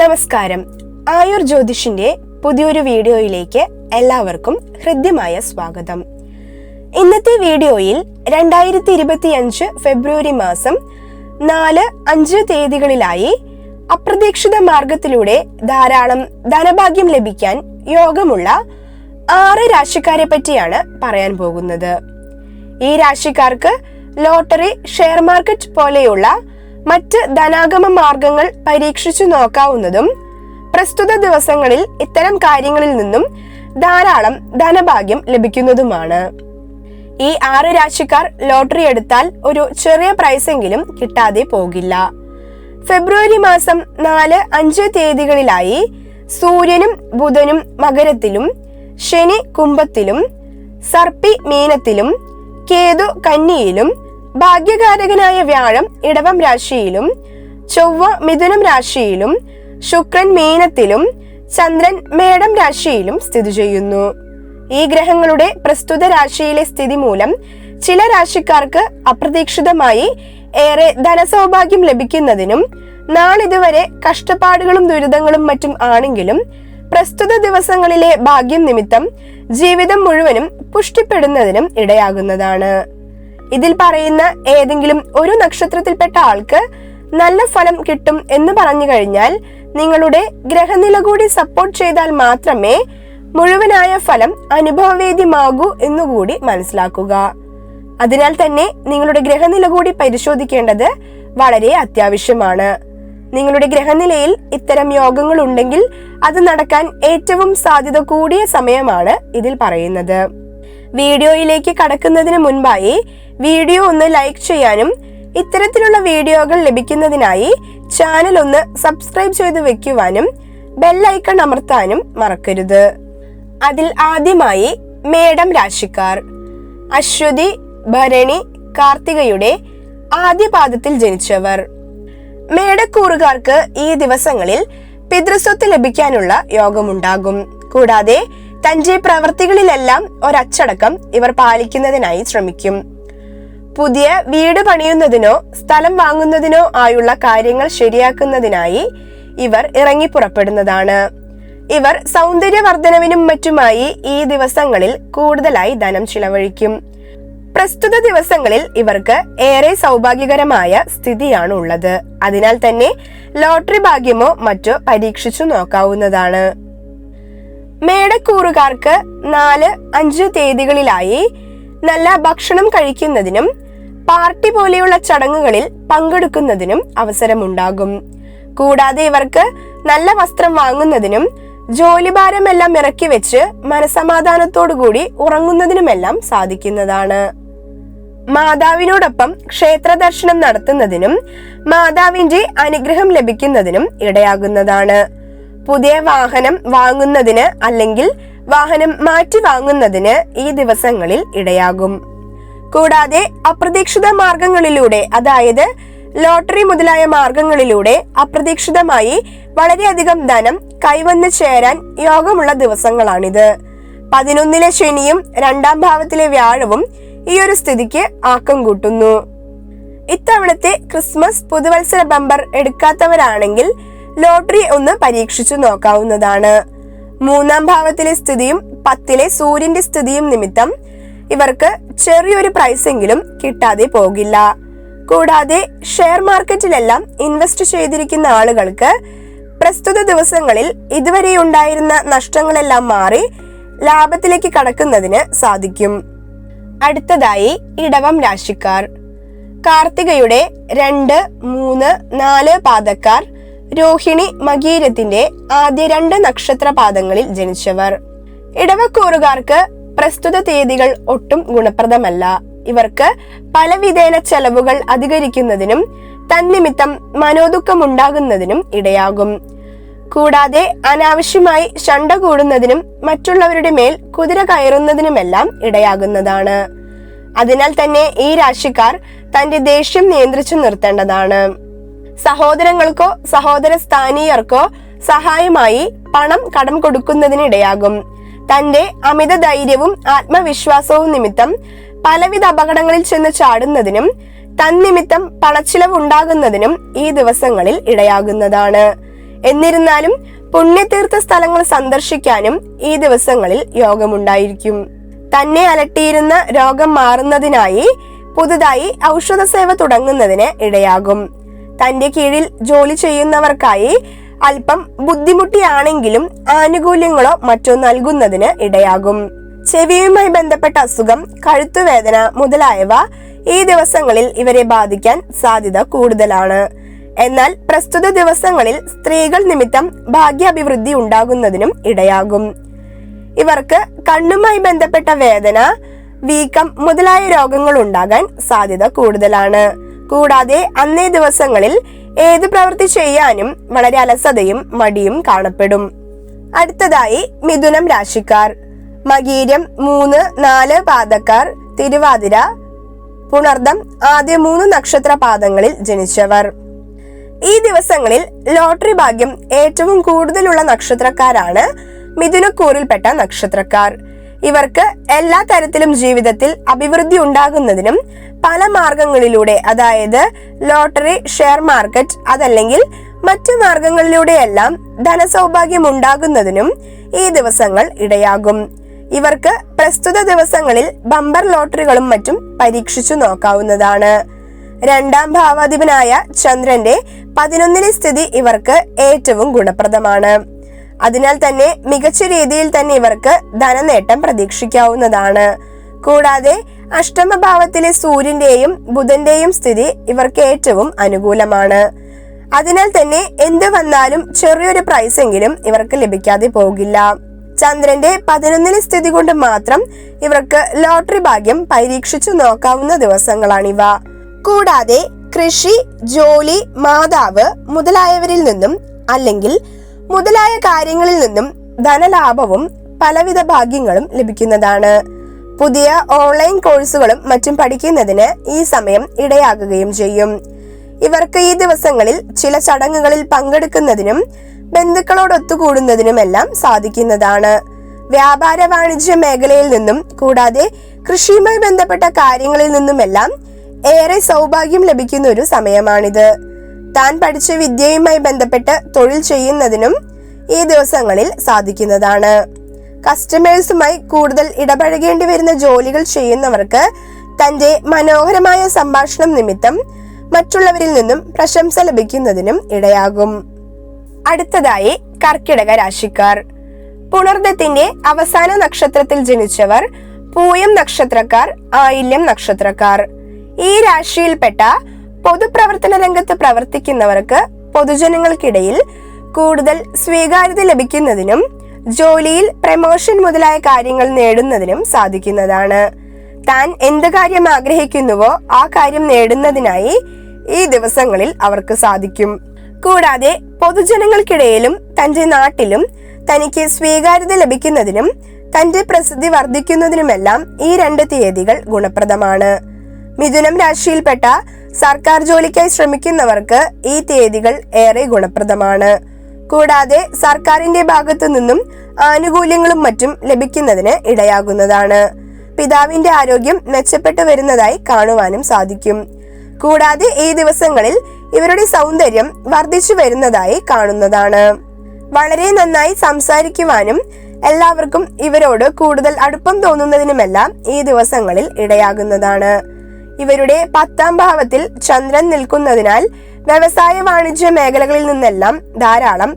നമസ്കാരം. ആയുർ ജ്യോതിഷിന്റെ പുതിയൊരു വീഡിയോയിലേക്ക് എല്ലാവർക്കും ഹൃദ്യമായ സ്വാഗതം. ഇന്നത്തെ വീഡിയോയിൽ രണ്ടായിരത്തി ഇരുപത്തി അഞ്ച് ഫെബ്രുവരി മാസം നാല് അഞ്ച് തീയതികളിലായി അപ്രതീക്ഷിത മാർഗത്തിലൂടെ ധാരാളം ധനഭാഗ്യം ലഭിക്കാൻ യോഗമുള്ള ആറ് രാശിക്കാരെ പറ്റിയാണ് പറയാൻ പോകുന്നത്. ഈ രാശിക്കാർക്ക് ലോട്ടറി ഷെയർ മാർക്കറ്റ് പോലെയുള്ള മറ്റ് ധനാഗമ മാർഗങ്ങൾ പരീക്ഷിച്ചു നോക്കാവുന്നതും പ്രസ്തുത ദിവസങ്ങളിൽ ഇത്തരം കാര്യങ്ങളിൽ നിന്നും ധാരാളം ധനഭാഗ്യം ലഭിക്കുന്നതുമാണ്. ഈ ആറ് രാശിക്കാർ ലോട്ടറി എടുത്താൽ ഒരു ചെറിയ പ്രൈസെങ്കിലും കിട്ടാതെ പോകില്ല. ഫെബ്രുവരി മാസം നാല് അഞ്ച് തീയതികളിലായി സൂര്യനും ബുധനും മകരത്തിലും ശനി കുംഭത്തിലും സർപ്പി മീനത്തിലും കേതു കന്നിയിലും ഭാഗ്യകാരകനായ വ്യാഴം ഇടവം രാശിയിലും ചൊവ്വ മിഥുനം രാശിയിലും ശുക്രൻ മീനത്തിലും ചന്ദ്രൻ മേടം രാശിയിലും സ്ഥിതി ചെയ്യുന്നു. ഈ ഗ്രഹങ്ങളുടെ പ്രസ്തുത രാശിയിലെ സ്ഥിതി മൂലം ചില രാശിക്കാർക്ക് അപ്രതീക്ഷിതമായി ഏറെ ധനസൗഭാഗ്യം ലഭിക്കുന്നതിനും നാളിതുവരെ കഷ്ടപ്പാടുകളും ദുരിതങ്ങളും മറ്റും ആണെങ്കിലും പ്രസ്തുത ദിവസങ്ങളിലെ ഭാഗ്യം നിമിത്തം ജീവിതം മുഴുവനും പുഷ്ടിപ്പെടുന്നതിനും ഇടയാകുന്നതാണ്. ഇതിൽ പറയുന്ന ഏതെങ്കിലും ഒരു നക്ഷത്രത്തിൽപ്പെട്ട ആൾക്ക് നല്ല ഫലം കിട്ടും എന്ന് പറഞ്ഞു കഴിഞ്ഞാൽ നിങ്ങളുടെ ഗ്രഹനില കൂടി സപ്പോർട്ട് ചെയ്താൽ മാത്രമേ മുഴുവനായ ഫലം അനുഭവവേദ്യമാകൂ എന്നുകൂടി മനസ്സിലാക്കുക. അതിനാൽ തന്നെ നിങ്ങളുടെ ഗ്രഹനില കൂടി പരിശോധിക്കേണ്ടത് വളരെ അത്യാവശ്യമാണ്. നിങ്ങളുടെ ഗ്രഹനിലയിൽ ഇത്തരം യോഗങ്ങൾ ഉണ്ടെങ്കിൽ അത് നടക്കാൻ ഏറ്റവും സാധ്യത കൂടിയ സമയമാണ് ഇതിൽ പറയുന്നത്. വീഡിയോയിലേക്ക് കടക്കുന്നതിന് മുൻപായി വീഡിയോ ഒന്ന് ലൈക്ക് ചെയ്യാനും ഇത്തരത്തിലുള്ള വീഡിയോകൾ ലഭിക്കുന്നതിനായി ചാനൽ ഒന്ന് സബ്സ്ക്രൈബ് ചെയ്ത് വെക്കുവാനും ബെല്ലൈക്കൺ അമർത്താനും മറക്കരുത്. അതിൽ ആദ്യമായി മേഡം രാശിക്കാർ. അശ്വതി ഭരണി കാർത്തികയുടെ ആദ്യ പാദത്തിൽ ജനിച്ചവർ. മേടക്കൂറുകാർക്ക് ഈ ദിവസങ്ങളിൽ പിതൃസ്വത്ത് ലഭിക്കാനുള്ള യോഗമുണ്ടാകും. കൂടാതെ തന്റെ പ്രവർത്തികളിലെല്ലാം ഒരച്ചടക്കം ഇവർ പാലിക്കുന്നതിനായി ശ്രമിക്കും. പുതിയ വീട് പണിയുന്നതിനോ സ്ഥലം വാങ്ങുന്നതിനോ ആയുള്ള കാര്യങ്ങൾ ശരിയാക്കുന്നതിനായി ഇവർ ഇറങ്ങി പുറപ്പെടുന്നതാണ്. ഇവർ സൗന്ദര്യവർദ്ധനവിനും മറ്റുമായി ഈ ദിവസങ്ങളിൽ കൂടുതലായി ധനം ചിലവഴിക്കും. പ്രസ്തുത ദിവസങ്ങളിൽ ഇവർക്ക് ഏറെ സൗഭാഗ്യകരമായ സ്ഥിതിയാണ് ഉള്ളത് അതിനാൽ തന്നെ ലോട്ടറി ഭാഗ്യമോ മറ്റോ പരീക്ഷിച്ചു നോക്കാവുന്നതാണ്. മേടക്കൂറുകാർക്ക് നാല് അഞ്ച് തീയതികളിലായി നല്ല ഭക്ഷണം കഴിക്കുന്നതിനും പാർട്ടി പോലെയുള്ള ചടങ്ങുകളിൽ പങ്കെടുക്കുന്നതിനും അവസരമുണ്ടാകും. കൂടാതെ ഇവർക്ക് നല്ല വസ്ത്രം വാങ്ങുന്നതിനും ജോലിഭാരമെല്ലാം ഇറക്കി വെച്ച് മനസമാധാനത്തോടുകൂടി ഉറങ്ങുന്നതിനുമെല്ലാം സാധിക്കുന്നതാണ്. മാതാവിനോടൊപ്പം ക്ഷേത്ര ദർശനം നടത്തുന്നതിനും മാതാവിന്റെ അനുഗ്രഹം ലഭിക്കുന്നതിനും ഇടയാകുന്നതാണ്. പുതിയ വാഹനം വാങ്ങുന്നതിന് അല്ലെങ്കിൽ വാഹനം മാറ്റി വാങ്ങുന്നതിന് ഈ ദിവസങ്ങളിൽ ഇടയാകും. കൂടാതെ അപ്രതീക്ഷിത മാർഗങ്ങളിലൂടെ അതായത് ലോട്ടറി മുതലായ മാർഗങ്ങളിലൂടെ അപ്രതീക്ഷിതമായി വളരെയധികം ധനം കൈവന്ന് ചേരാൻ യോഗമുള്ള ദിവസങ്ങളാണിത്. പതിനൊന്നിലെ ശനിയും രണ്ടാം ഭാവത്തിലെ വ്യാഴവും ഈ ഒരു സ്ഥിതിക്ക് ആക്കം കൂട്ടുന്നു. ഇത്തവണത്തെ ക്രിസ്മസ് പുതുവത്സര ബമ്പർ എടുക്കാത്തവരാണെങ്കിൽ ലോട്ടറി ഒന്ന് പരീക്ഷിച്ചു നോക്കാവുന്നതാണ്. മൂന്നാം ഭാവത്തിലെ സ്ഥിതിയും പത്തിലെ സൂര്യന്റെ സ്ഥിതിയും നിമിത്തം ഇവർക്ക് ചെറിയൊരു പ്രൈസെങ്കിലും കിട്ടാതെ പോകില്ല. കൂടാതെ ഷെയർ മാർക്കറ്റിലെല്ലാം ഇൻവെസ്റ്റ് ചെയ്തിരിക്കുന്ന ആളുകൾക്ക് പ്രസ്തുത ദിവസങ്ങളിൽ ഇതുവരെ ഉണ്ടായിരുന്ന നഷ്ടങ്ങളെല്ലാം മാറി ലാഭത്തിലേക്ക് കടക്കുന്നതിന് സാധിക്കും. അടുത്തതായി ഇടവം രാശിക്കാർ. കാർത്തികയുടെ രണ്ട് മൂന്ന് നാല് പാദക്കാർ രോഹിണി മകീരത്തിന്റെ ആദ്യ രണ്ട് നക്ഷത്രപാദങ്ങളിൽ ജനിച്ചവർ. ഇടവക്കൂറുകാർക്ക് പ്രസ്തുത തീയതികൾ ഒട്ടും ഗുണപ്രദമല്ല. ഇവർക്ക് പലവിധേന ചെലവുകൾ അധികരിക്കുന്നതിനും തന്നിമിത്തം മനോദുഃഖമുണ്ടാകുന്നതിനും ഇടയാകും. കൂടാതെ അനാവശ്യമായി ശണ്ട കൂടുന്നതിനും മറ്റുള്ളവരുടെ മേൽ കുതിര കയറുന്നതിനുമെല്ലാം ഇടയാകുന്നതാണ്. അതിനാൽ തന്നെ ഈ രാശിക്കാർ തന്റെ ദേഷ്യം നിയന്ത്രിച്ചു നിർത്തേണ്ടതാണ്. സഹോദരങ്ങൾക്കോ സഹോദര സ്ഥാനീയർക്കോ സഹായമായി പണം കടം കൊടുക്കുന്നതിനിടയാകും. തന്റെ അമിത ധൈര്യവും ആത്മവിശ്വാസവും നിമിത്തം പലവിധ അപകടങ്ങളിൽ ചെന്ന് ചാടുന്നതിനും തന്നിമിത്തം പണച്ചിലവ് ഉണ്ടാകുന്നതിനും ഈ ദിവസങ്ങളിൽ ഇടയാകുന്നതാണ്. എന്നിരുന്നാലും പുണ്യതീർത്ഥ സ്ഥലങ്ങൾ സന്ദർശിക്കാനും ഈ ദിവസങ്ങളിൽ യോഗമുണ്ടായിരിക്കും. തന്നെ അലട്ടിയിരുന്ന രോഗം മാറുന്നതിനായി പുതുതായി ഔഷധ സേവ തുടങ്ങുന്നതിന് ഇടയാകും. തന്റെ കീഴിൽ ജോലി ചെയ്യുന്നവർക്കായി അല്പം ബുദ്ധിമുട്ടിയാണെങ്കിലും ആനുകൂല്യങ്ങളോ മറ്റോ നൽകുന്നതിന് ഇടയാകും. ചെവിയുമായി ബന്ധപ്പെട്ട അസുഖം കഴുത്തുവേദന മുതലായവ ഈ ദിവസങ്ങളിൽ ഇവരെ ബാധിക്കാൻ സാധ്യത കൂടുതലാണ്. എന്നാൽ പ്രസ്തുത ദിവസങ്ങളിൽ സ്ത്രീകൾ നിമിത്തം ഭാഗ്യാഭിവൃദ്ധി ഉണ്ടാകുന്നതിനും ഇടയാകും. ഇവർക്ക് കണ്ണുമായി ബന്ധപ്പെട്ട വേദന വീക്കം മുതലായ രോഗങ്ങൾ ഉണ്ടാകാൻ സാധ്യത കൂടുതലാണ്. കൂടാതെ അന്നേ ദിവസങ്ങളിൽ ഏത് പ്രവൃത്തി ചെയ്യാനും വളരെ അലസതയും മടിയും കാണപ്പെടും. അടുത്തതായി മിഥുനം രാശിക്കാർ. മകീരം മൂന്ന് നാല് പാദക്കാർ. തിരുവാതിര പുണർദം ആദ്യ മൂന്ന് നക്ഷത്ര പാദങ്ങളിൽ ജനിച്ചവർ. ഈ ദിവസങ്ങളിൽ ലോട്ടറി ഭാഗ്യം ഏറ്റവും കൂടുതലുള്ള നക്ഷത്രക്കാരാണ് മിഥുനക്കൂറിൽപ്പെട്ട നക്ഷത്രക്കാർ. ഇവർക്ക് എല്ലാ തരത്തിലും ജീവിതത്തിൽ അഭിവൃദ്ധി ഉണ്ടാകുന്നതിനും പല മാർഗങ്ങളിലൂടെ അതായത് ലോട്ടറി ഷെയർ മാർക്കറ്റ് അതല്ലെങ്കിൽ മറ്റു മാർഗങ്ങളിലൂടെയെല്ലാം ധനസൗഭാഗ്യം ഉണ്ടാകുന്നതിനും ഈ ദിവസങ്ങൾ ഇടയാകും. ഇവർക്ക് പ്രസ്തുത ദിവസങ്ങളിൽ ബമ്പർ ലോട്ടറികളും മറ്റും പരീക്ഷിച്ചു നോക്കാവുന്നതാണ്. രണ്ടാം ഭാവാധിപനായ ചന്ദ്രന്റെ പതിനൊന്നിലെ സ്ഥിതി ഇവർക്ക് ഏറ്റവും ഗുണപ്രദമാണ്. അതിനാൽ തന്നെ മികച്ച രീതിയിൽ തന്നെ ഇവർക്ക് ധനനേട്ടം പ്രതീക്ഷിക്കാവുന്നതാണ്. കൂടാതെ അഷ്ടമഭാവത്തിലെ സൂര്യന്റെയും ബുധന്റെയും സ്ഥിതി ഇവർക്ക് ഏറ്റവും അനുകൂലമാണ്. അതിനാൽ തന്നെ എന്ത് വന്നാലും ചെറിയൊരു പ്രൈസ് എങ്കിലും ഇവർക്ക് ലഭിക്കാതെ പോകില്ല. ചന്ദ്രന്റെ പതിനൊന്നിലെ സ്ഥിതി കൊണ്ട് മാത്രം ഇവർക്ക് ലോട്ടറി ഭാഗ്യം പരീക്ഷിച്ചു നോക്കാവുന്ന ദിവസങ്ങളാണിവ. കൂടാതെ കൃഷി ജോലി മാതാവ് മുതലായവരിൽ നിന്നും അല്ലെങ്കിൽ മുതലായ കാര്യങ്ങളിൽ നിന്നും ധനലാഭവും പലവിധ ഭാഗ്യങ്ങളും ലഭിക്കുന്നതാണ്. പുതിയ ഓൺലൈൻ കോഴ്സുകളും മറ്റും പഠിക്കുന്നതിന് ഈ സമയം ഇടയാകുകയും ചെയ്യും. ഇവർക്ക് ഈ ദിവസങ്ങളിൽ ചില ചടങ്ങുകളിൽ പങ്കെടുക്കുന്നതിനും ബന്ധുക്കളോട് ഒത്തുകൂടുന്നതിനുമെല്ലാം സാധിക്കുന്നതാണ്. വ്യാപാര വാണിജ്യ മേഖലയിൽ നിന്നും കൂടാതെ കൃഷിയുമായി ബന്ധപ്പെട്ട കാര്യങ്ങളിൽ നിന്നുമെല്ലാം ഏറെ സൗഭാഗ്യം ലഭിക്കുന്ന ഒരു സമയമാണിത്. താൻ പഠിച്ച വിദ്യയുമായി ബന്ധപ്പെട്ട് തൊഴിൽ ചെയ്യുന്നതിനും ഈ ദിവസങ്ങളിൽ സാധിക്കുന്നതാണ്. കസ്റ്റമേഴ്സുമായി കൂടുതൽ ഇടപഴകേണ്ടി വരുന്ന ജോലികൾ ചെയ്യുന്നവർക്ക് തന്റെ മനോഹരമായ സംഭാഷണം നിമിത്തം മറ്റുള്ളവരിൽ നിന്നും പ്രശംസ ലഭിക്കുന്നതിനും ഇടയാകും. അടുത്തതായി കർക്കിടക രാശിക്കാർ. പുണർദത്തിന്റെ അവസാന നക്ഷത്രത്തിൽ ജനിച്ചവർ പൂയം നക്ഷത്രക്കാർ ആയില്യം നക്ഷത്രക്കാർ. ഈ രാശിയിൽപ്പെട്ട പൊതുപ്രവർത്തന രംഗത്ത് പ്രവർത്തിക്കുന്നവർക്ക് പൊതുജനങ്ങൾക്കിടയിൽ കൂടുതൽ സ്വീകാര്യത ലഭിക്കുന്നതിനും ജോലിയിൽ പ്രമോഷൻ മുതലായ കാര്യങ്ങൾ നേടുന്നതിനും സാധിക്കുന്നതാണ്. താൻ എന്ത് കാര്യം ആഗ്രഹിക്കുന്നുവോ ആ കാര്യം നേടുന്നതിനായി ഈ ദിവസങ്ങളിൽ അവർക്ക് സാധിക്കും. കൂടാതെ പൊതുജനങ്ങൾക്കിടയിലും തന്റെ നാട്ടിലും തനിക്ക് സ്വീകാര്യത ലഭിക്കുന്നതിനും തന്റെ പ്രസിദ്ധി വർദ്ധിക്കുന്നതിനുമെല്ലാം ഈ രണ്ട് തീയതികൾ ഗുണപ്രദമാണ്. മിഥുനം രാശിയിൽപ്പെട്ട സർക്കാർ ജോലിക്കായി ശ്രമിക്കുന്നവർക്ക് ഈ തീയതികൾ ഏറെ ഗുണപ്രദമാണ്. കൂടാതെ സർക്കാരിന്റെ ഭാഗത്തു നിന്നും ആനുകൂല്യങ്ങളും മറ്റും ലഭിക്കുന്നതിന് ഇടയാകുന്നതാണ്. പിതാവിന്റെ ആരോഗ്യം മെച്ചപ്പെട്ടു വരുന്നതായി കാണുവാനും സാധിക്കും. കൂടാതെ ഈ ദിവസങ്ങളിൽ ഇവരുടെ സൗന്ദര്യം വർദ്ധിച്ചു വരുന്നതായി കാണുന്നതാണ്. വളരെ നന്നായി സംസാരിക്കുവാനും എല്ലാവർക്കും ഇവരോട് കൂടുതൽ അടുപ്പം തോന്നുന്നതിനുമെല്ലാം ഈ ദിവസങ്ങളിൽ ഇടയാകുന്നതാണ്. ഇവരുടെ പത്താം ഭാവത്തിൽ ചന്ദ്രൻ നിൽക്കുന്നതിനാൽ വ്യവസായ വാണിജ്യ മേഖലകളിൽ നിന്നെല്ലാം ധാരാളം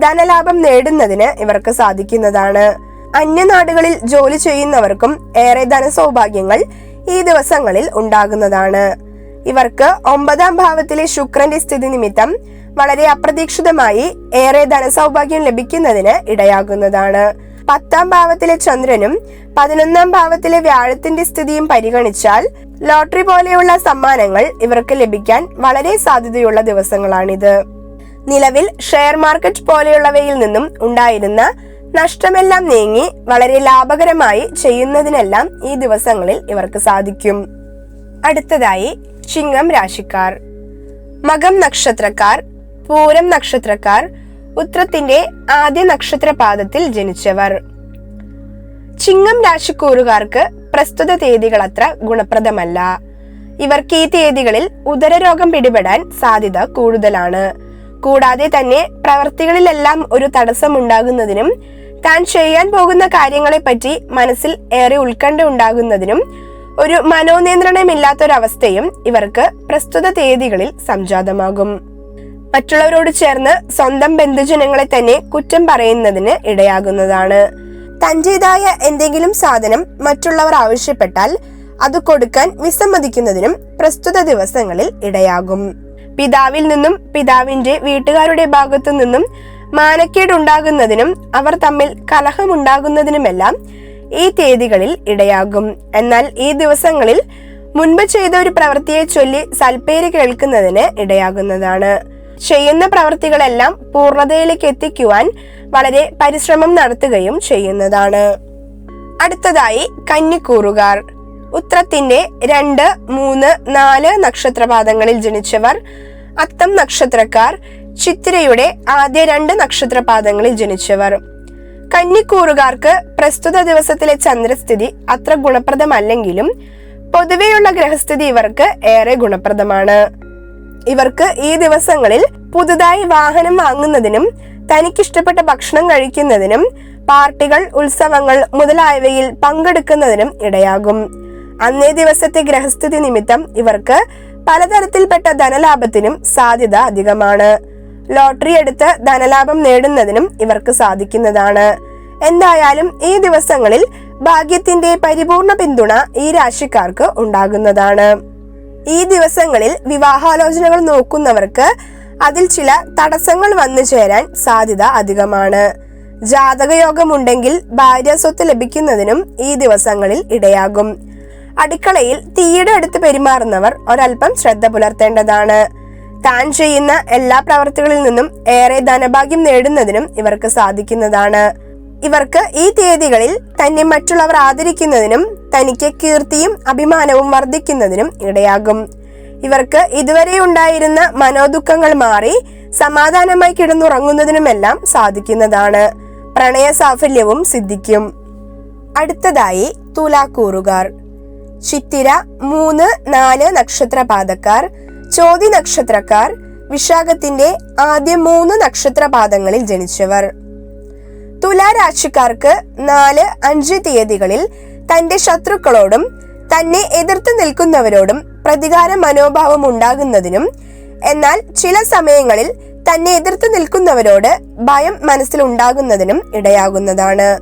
ധനലാഭം നേടുന്നതിന് ഇവർക്ക് സാധിക്കുന്നതാണ്. അന്യനാടുകളിൽ ജോലി ചെയ്യുന്നവർക്കും ഏറെ ധനസൗഭാഗ്യങ്ങൾ ഈ ദിവസങ്ങളിൽ ഉണ്ടാകുന്നതാണ്. ഇവർക്ക് ഒമ്പതാം ഭാവത്തിലെ ശുക്രന്റെ സ്ഥിതി നിമിത്തം വളരെ അപ്രതീക്ഷിതമായി ഏറെ ധനസൗഭാഗ്യം ലഭിക്കുന്നതിന് ഇടയാകുന്നതാണ്. പത്താം ഭാവത്തിലെ ചന്ദ്രനും പതിനൊന്നാം ഭാവത്തിലെ വ്യാഴത്തിന്റെ സ്ഥിതിയും പരിഗണിച്ചാൽ ലോട്ടറി പോലെയുള്ള സമ്മാനങ്ങൾ ഇവർക്ക് ലഭിക്കാൻ വളരെ സാധ്യതയുള്ള ദിവസങ്ങളാണിത്. നിലവിൽ ഷെയർ മാർക്കറ്റ് പോലെയുള്ളവയിൽ നിന്നും ഉണ്ടായിരുന്ന നഷ്ടമെല്ലാം നീങ്ങി വളരെ ലാഭകരമായി ചെയ്യുന്നതിനെല്ലാം ഈ ദിവസങ്ങളിൽ ഇവർക്ക് സാധിക്കും. അടുത്തതായി ചിങ്ങം രാശിക്കാർ. മകം നക്ഷത്രക്കാർ പൂരം നക്ഷത്രക്കാർ ഉത്രത്തിന്റെ ആദ്യ നക്ഷത്രപാദത്തിൽ ജനിച്ചവർ. ചിങ്ങം രാശിക്കൂറുകാർക്ക് പ്രസ്തുത തീയതികൾ അത്ര ഗുണപ്രദമല്ല. ഇവർക്ക് ഈ തീയതികളിൽ ഉദരരോഗം പിടിപെടാൻ സാധ്യത കൂടുതലാണ്. കൂടാതെ തന്നെ പ്രവർത്തികളിലെല്ലാം ഒരു തടസ്സമുണ്ടാകുന്നതിനും താൻ ചെയ്യാൻ പോകുന്ന കാര്യങ്ങളെപ്പറ്റി മനസ്സിൽ ഏറെ ഉത്കണ്ഠ ഉണ്ടാകുന്നതിനും ഒരു മനോനിയന്ത്രണമില്ലാത്തൊരവസ്ഥയും ഇവർക്ക് പ്രസ്തുത തീയതികളിൽ സംജാതമാകും. മറ്റുള്ളവരോട് ചേർന്ന് സ്വന്തം ബന്ധുജനങ്ങളെ തന്നെ കുറ്റം പറയുന്നതിന് ഇടയാകുന്നതാണ്. തന്റേതായ എന്തെങ്കിലും സാധനം മറ്റുള്ളവർ ആവശ്യപ്പെട്ടാൽ അത് കൊടുക്കാൻ വിസമ്മതിക്കുന്നതിനും പ്രസ്തുത ദിവസങ്ങളിൽ ഇടയാകും. പിതാവിൽ നിന്നും പിതാവിന്റെ വീട്ടുകാരുടെ ഭാഗത്തു നിന്നും മാനക്കേടുണ്ടാകുന്നതിനും അവർ തമ്മിൽ കലഹമുണ്ടാകുന്നതിനുമെല്ലാം ഈ തീയതികളിൽ ഇടയാകും. എന്നാൽ ഈ ദിവസങ്ങളിൽ മുൻപ് ചെയ്ത ഒരു പ്രവൃത്തിയെ ചൊല്ലി സൽപ്പേര് കേൾക്കുന്നതിന് ഇടയാകുന്നതാണ്. ചെയ്യുന്ന പ്രവൃത്തികളെല്ലാം പൂർണതയിലേക്ക് എത്തിക്കുവാൻ വളരെ പരിശ്രമം നടത്തുകയും ചെയ്യുന്നതാണ്. അടുത്തതായി കന്നിക്കൂറുകാർ. ഉത്രത്തിന്റെ രണ്ട് മൂന്ന് നാല് നക്ഷത്രപാദങ്ങളിൽ ജനിച്ചവർ. അത്തം നക്ഷത്രക്കാർ ചിത്തിരയുടെ ആദ്യ രണ്ട് നക്ഷത്രപാദങ്ങളിൽ ജനിച്ചവർ. കന്നിക്കൂറുകാർക്ക് പ്രസ്തുത ദിവസത്തിലെ ചന്ദ്രസ്ഥിതി അത്ര ഗുണപ്രദമല്ലെങ്കിലും പൊതുവെയുള്ള ഗ്രഹസ്ഥിതി ഇവർക്ക് ഏറെ ഗുണപ്രദമാണ്. ഇവർക്ക് ഈ ദിവസങ്ങളിൽ പുതുതായി വാഹനം വാങ്ങുന്നതിനും തനിക്കിഷ്ടപ്പെട്ട ഭക്ഷണം കഴിക്കുന്നതിനും പാർട്ടികൾ ഉത്സവങ്ങൾ മുതലായവയിൽ പങ്കെടുക്കുന്നതിനും ഇടയാകും. അന്നേ ദിവസത്തെ ഗ്രഹസ്ഥിതി നിമിത്തം ഇവർക്ക് പലതരത്തിൽപ്പെട്ട ധനലാഭത്തിനും സാധ്യത അധികമാണ്. ലോട്ടറി എടുത്ത് ധനലാഭം നേടുന്നതിനും ഇവർക്ക് സാധിക്കുന്നതാണ്. എന്തായാലും ഈ ദിവസങ്ങളിൽ ഭാഗ്യത്തിന്റെ പരിപൂർണ പിന്തുണ ഈ രാശിക്കാർക്ക് ഉണ്ടാകുന്നതാണ്. ഈ ദിവസങ്ങളിൽ വിവാഹാലോചനകൾ നോക്കുന്നവർക്ക് അതിൽ ചില തടസ്സങ്ങൾ വന്നു ചേരാൻ സാധ്യത അധികമാണ്. ജാതകയോഗമുണ്ടെങ്കിൽ ഭാര്യ സ്വത്ത് ലഭിക്കുന്നതിനും ഈ ദിവസങ്ങളിൽ ഇടയാകും. അടുക്കളയിൽ തീയുടെ അടുത്ത് പെരുമാറുന്നവർ ഒരൽപ്പം ശ്രദ്ധ പുലർത്തേണ്ടതാണ്. താൻ ചെയ്യുന്ന എല്ലാ പ്രവർത്തികളിൽ നിന്നും ഏറെ ധനഭാഗ്യം നേടുന്നതിനും ഇവർക്ക് സാധിക്കുന്നതാണ്. ഇവർക്ക് ഈ തീയതികളിൽ തന്നെ മറ്റുള്ളവർ ആദരിക്കുന്നതിനും തനിക്ക് കീർത്തിയും അഭിമാനവും വർദ്ധിക്കുന്നതിനും ഇടയാകും. ഇവർക്ക് ഇതുവരെ ഉണ്ടായിരുന്ന മനോദുഃഖങ്ങൾ മാറി സമാധാനമായി കിടന്നുറങ്ങുന്നതിനുമെല്ലാം സാധിക്കുന്നതാണ്. പ്രണയ സാഫല്യവും സിദ്ധിക്കും. അടുത്തതായി തുലാക്കൂറുകാർ. ചിത്തിര മൂന്ന് നാല് നക്ഷത്രപാദക്കാർ ചോതി നക്ഷത്രക്കാർ വിശാഖത്തിന്റെ ആദ്യ മൂന്ന് നക്ഷത്രപാദങ്ങളിൽ ജനിച്ചവർ. തുലാരാശിക്കാർക്ക് നാല് അഞ്ച് തീയതികളിൽ തന്റെ ശത്രുക്കളോടും തന്നെ എതിർത്ത് നിൽക്കുന്നവരോടും പ്രതികാര മനോഭാവം ഉണ്ടാകുന്നതിനും എന്നാൽ ചില സമയങ്ങളിൽ തന്നെ എതിർത്ത് നിൽക്കുന്നവരോട് ഭയം മനസ്സിൽ ഉണ്ടാകുന്നതിനും ഇടയാകുന്നതാണ്.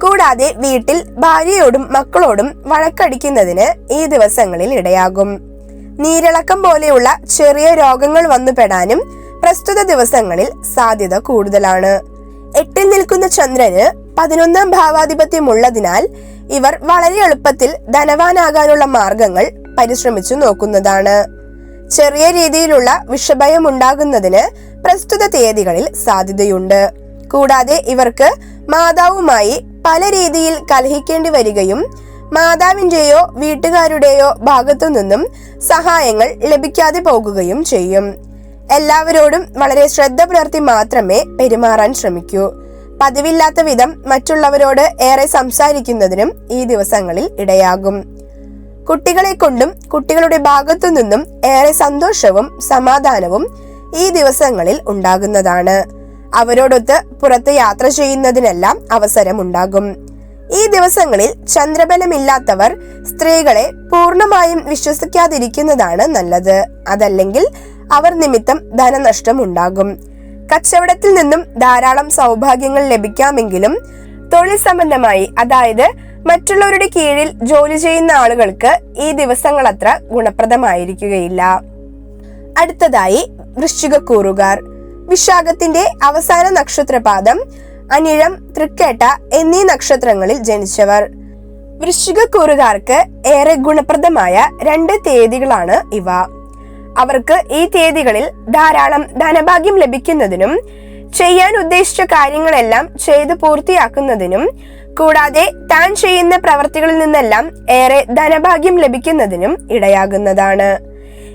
കൂടാതെ വീട്ടിൽ ഭാര്യയോടും മക്കളോടും വഴക്കടിക്കുന്നതിന് ഈ ദിവസങ്ങളിൽ ഇടയാകും. നീരിളക്കം പോലെയുള്ള ചെറിയ രോഗങ്ങൾ വന്നുപെടാനും പ്രസ്തുത ദിവസങ്ങളിൽ സാധ്യത കൂടുതലാണ്. എട്ടിൽ നിൽക്കുന്ന ചന്ദ്രന് പതിനൊന്നാം ഭാവാധിപത്യം ഉള്ളതിനാൽ ഇവർ വളരെ എളുപ്പത്തിൽ ധനവാനാകാനുള്ള മാർഗങ്ങൾ പരിശ്രമിച്ചു നോക്കുന്നതാണ്. ചെറിയ രീതിയിലുള്ള വിഷഭയം ഉണ്ടാകുന്നതിന് പ്രസ്തുത തീയതികളിൽ സാധ്യതയുണ്ട്. കൂടാതെ ഇവർക്ക് മാതാവുമായി പല രീതിയിൽ കലഹിക്കേണ്ടി വരികയും മാതാവിന്റെയോ വീട്ടുകാരുടെയോ ഭാഗത്തു നിന്നും സഹായങ്ങൾ ലഭിക്കാതെ പോകുകയും ചെയ്യും. എല്ലാവരോടും വളരെ ശ്രദ്ധ പുലർത്തി മാത്രമേ പെരുമാറാൻ ശ്രമിക്കൂ. പതിവില്ലാത്ത വിധം മറ്റുള്ളവരോട് ഏറെ സംസാരിക്കുന്നതിനും ഈ ദിവസങ്ങളിൽ ഇടയാകും. കുട്ടികളെ കൊണ്ടും കുട്ടികളുടെ ഭാഗത്തു നിന്നും ഏറെ സന്തോഷവും സമാധാനവും ഈ ദിവസങ്ങളിൽ ഉണ്ടാകുന്നതാണ്. അവരോടൊത്ത് പുറത്ത് യാത്ര ചെയ്യുന്നതിനെല്ലാം അവസരമുണ്ടാകും. ഈ ദിവസങ്ങളിൽ ചന്ദ്രബലമില്ലാത്തവർ സ്ത്രീകളെ പൂർണമായും വിശ്വസിക്കാതിരിക്കുന്നതാണ് നല്ലത്. അതല്ലെങ്കിൽ അവർ നിമിത്തം ധനനഷ്ടം ഉണ്ടാകും കച്ചവടത്തിൽ നിന്നും ധാരാളം സൗഭാഗ്യങ്ങൾ ലഭിക്കാമെങ്കിലും തൊഴിൽ സംബന്ധമായി അതായത് മറ്റുള്ളവരുടെ കീഴിൽ ജോലി ചെയ്യുന്ന ആളുകൾക്ക് ഈ ദിവസങ്ങൾ അത്ര ഗുണപ്രദമായിരിക്കുകയില്ല. അടുത്തതായി വൃശ്ചികക്കൂറുകാർ വിശാഖത്തിന്റെ അവസാന നക്ഷത്രപാദം അനിഴം തൃക്കേട്ട എന്നീ നക്ഷത്രങ്ങളിൽ ജനിച്ചവർ. വൃശ്ചികക്കൂറുകാർക്ക് ഏറെ ഗുണപ്രദമായ രണ്ട് തീയതികളാണ് ഇവ. അവർക്ക് ഈ തീയതികളിൽ ധാരാളം ധനഭാഗ്യം ലഭിക്കുന്നതിനും ചെയ്യാൻ ഉദ്ദേശിച്ച കാര്യങ്ങളെല്ലാം ചെയ്ത് പൂർത്തിയാക്കുന്നതിനും കൂടാതെ താൻ ചെയ്യുന്ന പ്രവർത്തികളിൽ നിന്നെല്ലാം ഏറെ ധനഭാഗ്യം ലഭിക്കുന്നതിനും ഇടയാകുന്നതാണ്.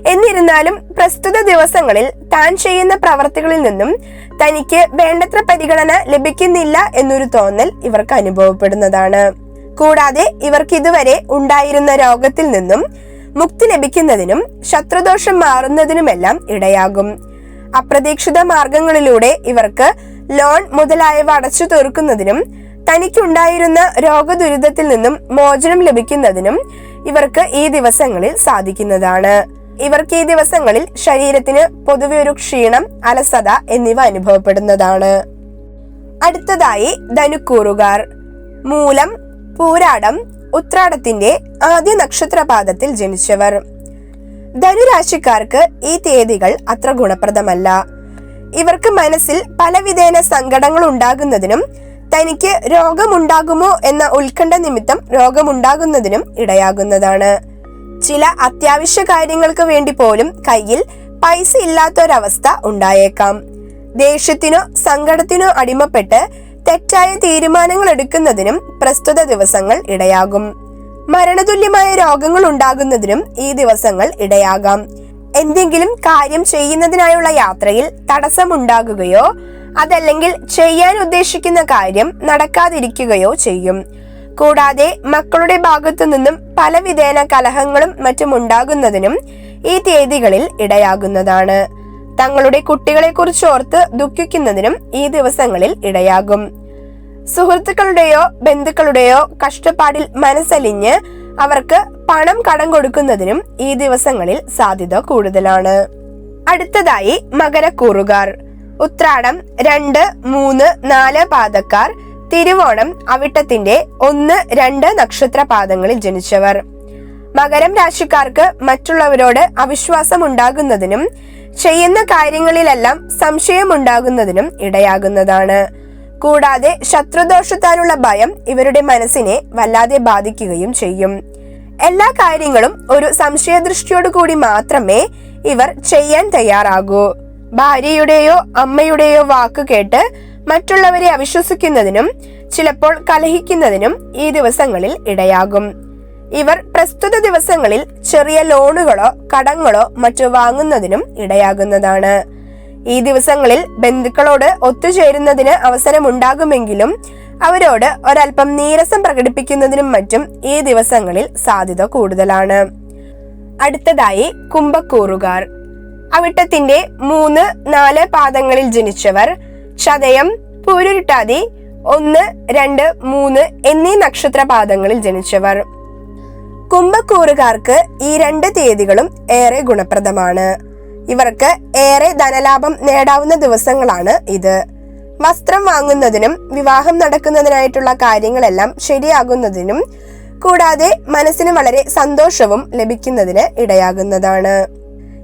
എന്നിരുന്നാലും പ്രസ്തുത ദിവസങ്ങളിൽ താൻ ചെയ്യുന്ന പ്രവർത്തികളിൽ നിന്നും തനിക്ക് വേണ്ടത്ര പരിഗണന ലഭിക്കുന്നില്ല എന്നൊരു തോന്നൽ ഇവർക്ക് അനുഭവപ്പെടുന്നതാണ്. കൂടാതെ ഇവർക്ക് ഇതുവരെ ഉണ്ടായിരുന്ന രോഗത്തിൽ നിന്നും മുക്തി ലഭിക്കുന്നതിനും ശത്രുദോഷം മാറുന്നതിനുമെല്ലാം ഇടയാകും. അപ്രതീക്ഷിത മാർഗങ്ങളിലൂടെ ഇവർക്ക് ലോൺ മുതലായവ അടച്ചു തീർക്കുന്നതിനും തനിക്കുണ്ടായിരുന്ന രോഗദുരിതത്തിൽ നിന്നും മോചനം ലഭിക്കുന്നതിനും ഇവർക്ക് ഈ ദിവസങ്ങളിൽ സാധിക്കുന്നതാണ്. ഇവർക്ക് ഈ ദിവസങ്ങളിൽ ശരീരത്തിന് പൊതുവെ ഒരു ക്ഷീണം അലസത എന്നിവ അനുഭവപ്പെടുന്നതാണ്. അടുത്തതായി ധനുക്കൂറുകാർ. മൂലം പൂരാടം ഉത്രാടത്തിന്റെ ആദ്യ നക്ഷത്രപാദത്തിൽ ജനിച്ചവർ. ധനുരാശിക്കാർക്ക് ഈ തീയതികൾ അത്ര ഗുണപ്രദമല്ല. ഇവർക്ക് മനസ്സിൽ പലവിധേന സങ്കടങ്ങൾ ഉണ്ടാകുന്നതിനും തനിക്ക് രോഗമുണ്ടാകുമോ എന്ന ഉത്കണ്ഠ നിമിത്തം രോഗമുണ്ടാകുന്നതിനും ഇടയാകുന്നതാണ്. ചില അത്യാവശ്യ കാര്യങ്ങൾക്ക് വേണ്ടി പോലും കയ്യിൽ പൈസ ഇല്ലാത്തൊരവസ്ഥ ഉണ്ടായേക്കാം. ദേഷ്യത്തിനോ സങ്കടത്തിനോ അടിമപ്പെട്ട് തെറ്റായ തീരുമാനങ്ങൾ എടുക്കുന്നതിനും പ്രസ്തുത ദിവസങ്ങൾ ഇടയാകും. മരണതുല്യമായ രോഗങ്ങൾ ഉണ്ടാകുന്നതിനും ഈ ദിവസങ്ങൾ ഇടയാകാം. എന്തെങ്കിലും കാര്യം ചെയ്യുന്നതിനായുള്ള യാത്രയിൽ തടസ്സമുണ്ടാകുകയോ അതല്ലെങ്കിൽ ചെയ്യാൻ ഉദ്ദേശിക്കുന്ന കാര്യം നടക്കാതിരിക്കുകയോ ചെയ്യും. കൂടാതെ മക്കളുടെ ഭാഗത്തു നിന്നും പലവിധേന കലഹങ്ങളും മറ്റും ഉണ്ടാകുന്നതിനും ഈ തീയതികളിൽ ഇടയാകുന്നതാണ്. തങ്ങളുടെ കുട്ടികളെ കുറിച്ച് ഓർത്ത് ദുഃഖിക്കുന്നതിനും ഈ ദിവസങ്ങളിൽ ഇടയാകും. സുഹൃത്തുക്കളുടെയോ ബന്ധുക്കളുടെയോ കഷ്ടപ്പാടിൽ മനസ്സലിഞ്ഞ് അവർക്ക് പണം കടം കൊടുക്കുന്നതിനും ഈ ദിവസങ്ങളിൽ സാധ്യത കൂടുതലാണ്. അടുത്തതായി മകരക്കൂറുകാർ. ഉത്രാടം രണ്ട് മൂന്ന് നാല് പാദക്കാർ തിരുവോണം അവിട്ടത്തിന്റെ ഒന്ന് രണ്ട് നക്ഷത്ര പാദങ്ങളിൽ ജനിച്ചവർ. മകരം രാശിക്കാർക്ക് മറ്റുള്ളവരോട് അവിശ്വാസം ഉണ്ടാകുന്നതിനും ചെയ്യുന്ന കാര്യങ്ങളിലെല്ലാം സംശയമുണ്ടാകുന്നതിനും ഇടയാകുന്നതാണ്. കൂടാതെ ശത്രുദോഷത്താലുള്ള ഭയം ഇവരുടെ മനസ്സിനെ വല്ലാതെ ബാധിക്കുകയും ചെയ്യും. എല്ലാ കാര്യങ്ങളും ഒരു സംശയദൃഷ്ടിയോടു കൂടി മാത്രമേ ഇവർ ചെയ്യാൻ തയ്യാറാകൂ. ഭാര്യയുടെയോ അമ്മയുടെയോ വാക്ക് കേട്ട് മറ്റുള്ളവരെ അവിശ്വസിക്കുന്നതിനും ചിലപ്പോൾ കലഹിക്കുന്നതിനും ഈ ദിവസങ്ങളിൽ ഇടയാകും. ഇവർ പ്രസ്തുത ദിവസങ്ങളിൽ ചെറിയ ലോണുകളോ കടങ്ങളോ മറ്റു വാങ്ങുന്നതിനും ഇടയാകുന്നതാണ്. ഈ ദിവസങ്ങളിൽ ബന്ധുക്കളോട് ഒത്തുചേരുന്നതിന് അവസരമുണ്ടാകുമെങ്കിലും അവരോട് ഒരൽപ്പം നീരസം പ്രകടിപ്പിക്കുന്നതിനും മറ്റും ഈ ദിവസങ്ങളിൽ സാധ്യത കൂടുതലാണ്. അടുത്തതായി കുംഭക്കൂറുകാർ. അവിട്ടത്തിന്റെ മൂന്ന് നാല് പാദങ്ങളിൽ ജനിച്ചവർ ചതയം പൂരുരുട്ടാതി ഒന്ന് രണ്ട് മൂന്ന് എന്നീ നക്ഷത്ര പാദങ്ങളിൽ ജനിച്ചവർ. കുംഭക്കൂറുകാർക്ക് ഈ രണ്ട് തീയതികളും ഏറെ ഗുണപ്രദമാണ്. ഇവർക്ക് ഏറെ ധനലാഭം നേടാവുന്ന ദിവസങ്ങളാണ് ഇത്. വസ്ത്രം വാങ്ങുന്നതിനും വിവാഹം നടക്കുന്നതിനായിട്ടുള്ള കാര്യങ്ങളെല്ലാം ശരിയാകുന്നതിനും കൂടാതെ മനസ്സിന് വളരെ സന്തോഷവും ലഭിക്കുന്നതിന് ഇടയാകുന്നതാണ്.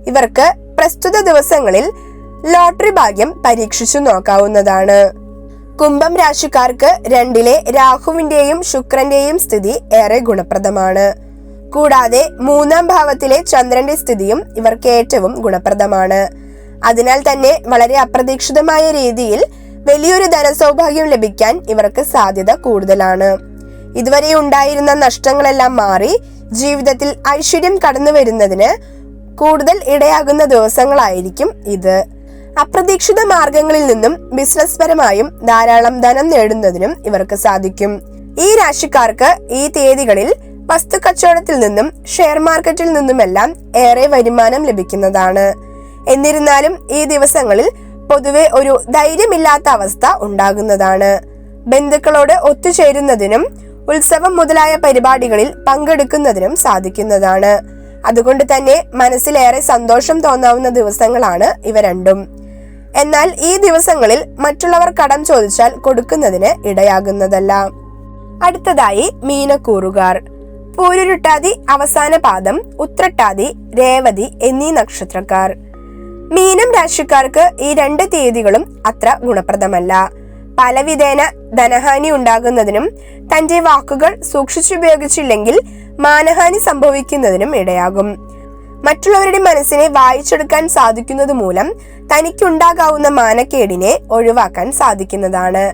ഇവർക്ക് പ്രസ്തുത ദിവസങ്ങളിൽ ലോട്ടറി ഭാഗ്യം പരീക്ഷിച്ചു നോക്കാവുന്നതാണ്. കുംഭം രാശിക്കാർക്ക് രണ്ടിലെ രാഹുവിന്റെയും ശുക്രന്റെയും സ്ഥിതി ഏറെ ഗുണപ്രദമാണ്. കൂടാതെ മൂന്നാം ഭാവത്തിലെ ചന്ദ്രന്റെ സ്ഥിതിയും ഇവർക്ക് ഏറ്റവും ഗുണപ്രദമാണ്. അതിനാൽ തന്നെ വളരെ അപ്രതീക്ഷിതമായ രീതിയിൽ വലിയൊരു ധനസൗഭാഗ്യം ലഭിക്കാൻ ഇവർക്ക് സാധ്യത കൂടുതലാണ്. ഇതുവരെ ഉണ്ടായിരുന്ന നഷ്ടങ്ങളെല്ലാം മാറി ജീവിതത്തിൽ ഐശ്വര്യം കടന്നു വരുന്നതിന് കൂടുതൽ ഇടയാകുന്ന ദിവസങ്ങളായിരിക്കും ഇത്. അപ്രതീക്ഷിത മാർഗങ്ങളിൽ നിന്നും ബിസിനസ് പരമായും ധാരാളം ധനം നേടുന്നതിനും ഇവർക്ക് സാധിക്കും. ഈ രാശിക്കാർക്ക് ഈ തീയതികളിൽ വസ്തു കച്ചവടത്തിൽ നിന്നും ഷെയർ മാർക്കറ്റിൽ നിന്നുമെല്ലാം ഏറെ വരുമാനം ലഭിക്കുന്നതാണ്. എന്നിരുന്നാലും ഈ ദിവസങ്ങളിൽ പൊതുവെ ഒരു ധൈര്യമില്ലാത്ത അവസ്ഥ ഉണ്ടാകുന്നതാണ്. ബന്ധുക്കളോട് ഒത്തുചേരുന്നതിനും ഉത്സവം മുതലായ പരിപാടികളിൽ പങ്കെടുക്കുന്നതിനും സാധിക്കുന്നതാണ്. അതുകൊണ്ട് തന്നെ മനസ്സിലേറെ സന്തോഷം തോന്നാവുന്ന ദിവസങ്ങളാണ് ഇവ രണ്ടും. എന്നാൽ ഈ ദിവസങ്ങളിൽ മറ്റുള്ളവർ കടം ചോദിച്ചാൽ കൊടുക്കുന്നതിന് ഇടയാകുന്നതല്ല. അടുത്തതായി മീനക്കൂറുകാർ. പൂരുരുട്ടാതി അവസാന പാദം ഉത്രട്ടാതി രേവതി എന്നീ നക്ഷത്രക്കാർ. മീനം രാശിക്കാർക്ക് ഈ രണ്ട് തീയതികളും അത്ര ഗുണപ്രദമല്ല. പലവിധേന ധനഹാനി ഉണ്ടാകുന്നതിനും തന്റെ വാക്കുകൾ സൂക്ഷിച്ചുപയോഗിച്ചില്ലെങ്കിൽ മാനഹാനി സംഭവിക്കുന്നതിനും ഇടയാകും. മറ്റുള്ളവരുടെ മനസ്സിനെ വായിച്ചെടുക്കാൻ സാധിക്കുന്നത് മൂലം തനിക്കുണ്ടാകാവുന്ന മാനക്കേടിനെ ഒഴിവാക്കാൻ സാധിക്കുന്നതാണ്.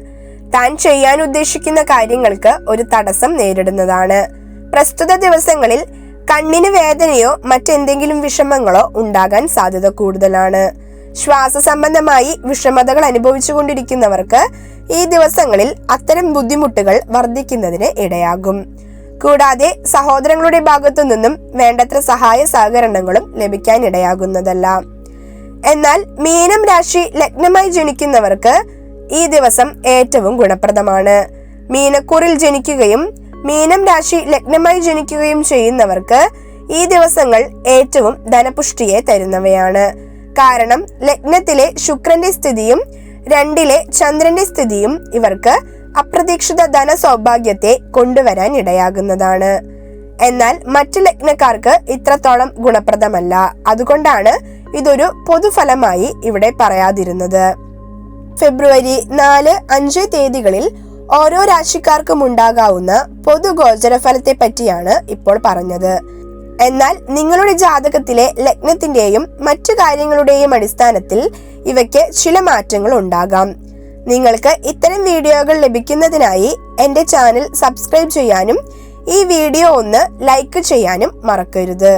താൻ ചെയ്യാൻ ഉദ്ദേശിക്കുന്ന കാര്യങ്ങൾക്ക് ഒരു തടസ്സം നേരിടുന്നതാണ്. പ്രസ്തുത ദിവസങ്ങളിൽ കണ്ണിന് വേദനയോ മറ്റെന്തെങ്കിലും വിഷമങ്ങളോ ഉണ്ടാകാൻ സാധ്യത കൂടുതലാണ്. ശ്വാസ സംബന്ധമായി വിഷമതകൾ അനുഭവിച്ചുകൊണ്ടിരിക്കുന്നവർക്ക് ഈ ദിവസങ്ങളിൽ അത്തരം ബുദ്ധിമുട്ടുകൾ വർദ്ധിക്കുന്നതിന് ഇടയാകും. കൂടാതെ സഹോദരങ്ങളുടെ ഭാഗത്തു നിന്നും വേണ്ടത്ര സഹായ സഹകരണങ്ങളും ലഭിക്കാൻ ഇടയാകുന്നതല്ല. എന്നാൽ മീനം രാശി ലഗ്നമായി ജനിക്കുന്നവർക്ക് ഈ ദിവസം ഏറ്റവും ഗുണപ്രദമാണ്. മീനക്കൂറിൽ ജനിക്കുകയും മീനം രാശി ലഗ്നമായി ജനിക്കുകയും ചെയ്യുന്നവർക്ക് ഈ ദിവസങ്ങൾ ഏറ്റവും ധനപുഷ്ടിയെ തരുന്നവയാണ്. കാരണം ലഗ്നത്തിലെ ശുക്രന്റെ സ്ഥിതിയും രണ്ടിലെ ചന്ദ്രന്റെ സ്ഥിതിയും ഇവർക്ക് അപ്രതീക്ഷിത ധന സൗഭാഗ്യത്തെ കൊണ്ടുവരാൻ ഇടയാകുന്നതാണ്. എന്നാൽ മറ്റു ലഗ്നക്കാർക്ക് ഇത്രത്തോളം ഗുണപ്രദമല്ല. അതുകൊണ്ടാണ് ഇതൊരു പൊതുഫലമായി ഇവിടെ പറയാതിരുന്നത്. ഫെബ്രുവരി നാല് അഞ്ച് തീയതികളിൽ ഓരോ രാശിക്കാർക്കും ഉണ്ടാകാവുന്ന പൊതുഗോചര ഫലത്തെ പറ്റിയാണ് ഇപ്പോൾ പറഞ്ഞത്. എന്നാൽ നിങ്ങളുടെ ജാതകത്തിലെ ലഗ്നത്തിന്റെയും മറ്റു കാര്യങ്ങളുടെയും അടിസ്ഥാനത്തിൽ ഇവയ്ക്ക് ചില മാറ്റങ്ങൾ ഉണ്ടാകാം. നിങ്ങൾക്ക് ഇത്തരം വീഡിയോകൾ ലഭിക്കുന്നതിനായി എന്റെ ചാനൽ സബ്സ്ക്രൈബ് ചെയ്യാനും ഈ വീഡിയോ ഒന്ന് ലൈക്ക് ചെയ്യാനും മറക്കരുത്.